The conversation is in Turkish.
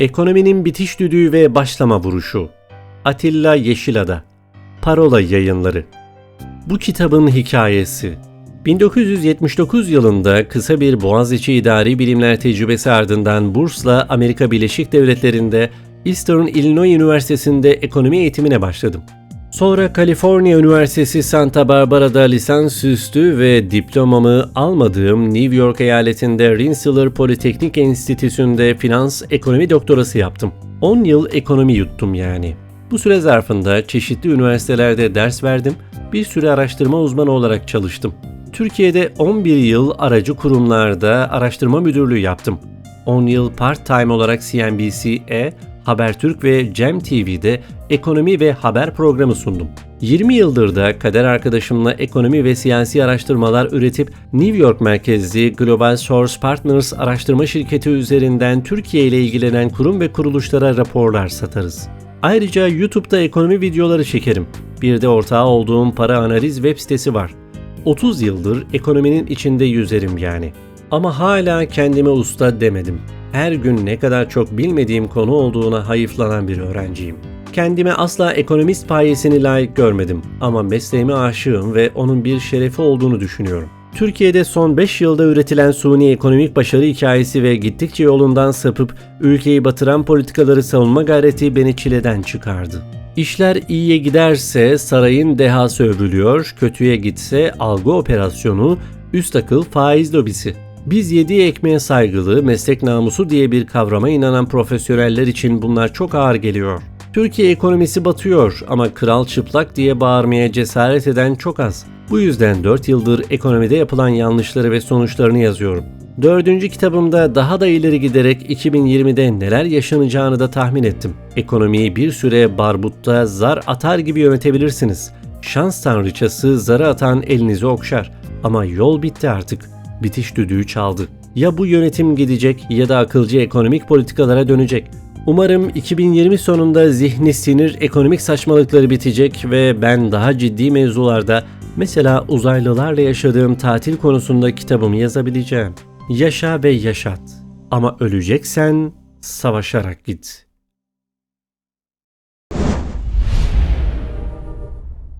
Ekonominin bitiş düdüğü ve başlama vuruşu. Atilla Yeşilada. Parola Yayınları. Bu kitabın hikayesi. 1979 yılında kısa bir Boğaziçi İdari Bilimler tecrübesi ardından bursla Amerika Birleşik Devletleri'nde Eastern Illinois Üniversitesi'nde ekonomi eğitimine başladım. Sonra Kaliforniya Üniversitesi Santa Barbara'da lisansüstü ve diplomamı almadığım New York eyaletinde Rensselaer Politeknik Enstitüsü'nde finans ekonomi doktorası yaptım. 10 yıl ekonomi yuttum yani. Bu süre zarfında çeşitli üniversitelerde ders verdim, bir süre araştırma uzmanı olarak çalıştım. Türkiye'de 11 yıl aracı kurumlarda araştırma müdürlüğü yaptım. 10 yıl part-time olarak CNBC-E, Habertürk ve Cem TV'de ekonomi ve haber programı sundum. 20 yıldır da kader arkadaşımla ekonomi ve siyasi araştırmalar üretip New York merkezli Global Source Partners araştırma şirketi üzerinden Türkiye ile ilgilenen kurum ve kuruluşlara raporlar satarız. Ayrıca YouTube'da ekonomi videoları çekerim. Bir de ortağı olduğum para analiz web sitesi var. 30 yıldır ekonominin içinde yüzerim yani. Ama hala kendime usta demedim. Her gün ne kadar çok bilmediğim konu olduğuna hayıflanan bir öğrenciyim. Kendime asla ekonomist payesini layık görmedim ama mesleğime aşığım ve onun bir şerefi olduğunu düşünüyorum. Türkiye'de son 5 yılda üretilen suni ekonomik başarı hikayesi ve gittikçe yolundan sapıp ülkeyi batıran politikaları savunma gayreti beni çileden çıkardı. İşler iyiye giderse sarayın dehası övülüyor, kötüye gitse algı operasyonu, üst akıl faiz lobisi. Biz yediği ekmeğe saygılı, meslek namusu diye bir kavrama inanan profesyoneller için bunlar çok ağır geliyor. Türkiye ekonomisi batıyor ama kral çıplak diye bağırmaya cesaret eden çok az. Bu yüzden 4 yıldır ekonomide yapılan yanlışları ve sonuçlarını yazıyorum. Dördüncü kitabımda daha da ileri giderek 2020'de neler yaşanacağını da tahmin ettim. Ekonomiyi bir süre barbutta zar atar gibi yönetebilirsiniz. Şans tanrıçası zarı atan elinizi okşar. Ama yol bitti artık. Bitiş düdüğü çaldı. Ya bu yönetim gidecek ya da akılcı ekonomik politikalara dönecek. Umarım 2020 sonunda zihni sinir ekonomik saçmalıkları bitecek ve ben daha ciddi mevzularda mesela uzaylılarla yaşadığım tatil konusunda kitabımı yazabileceğim. Yaşa ve yaşat. Ama öleceksen savaşarak git.''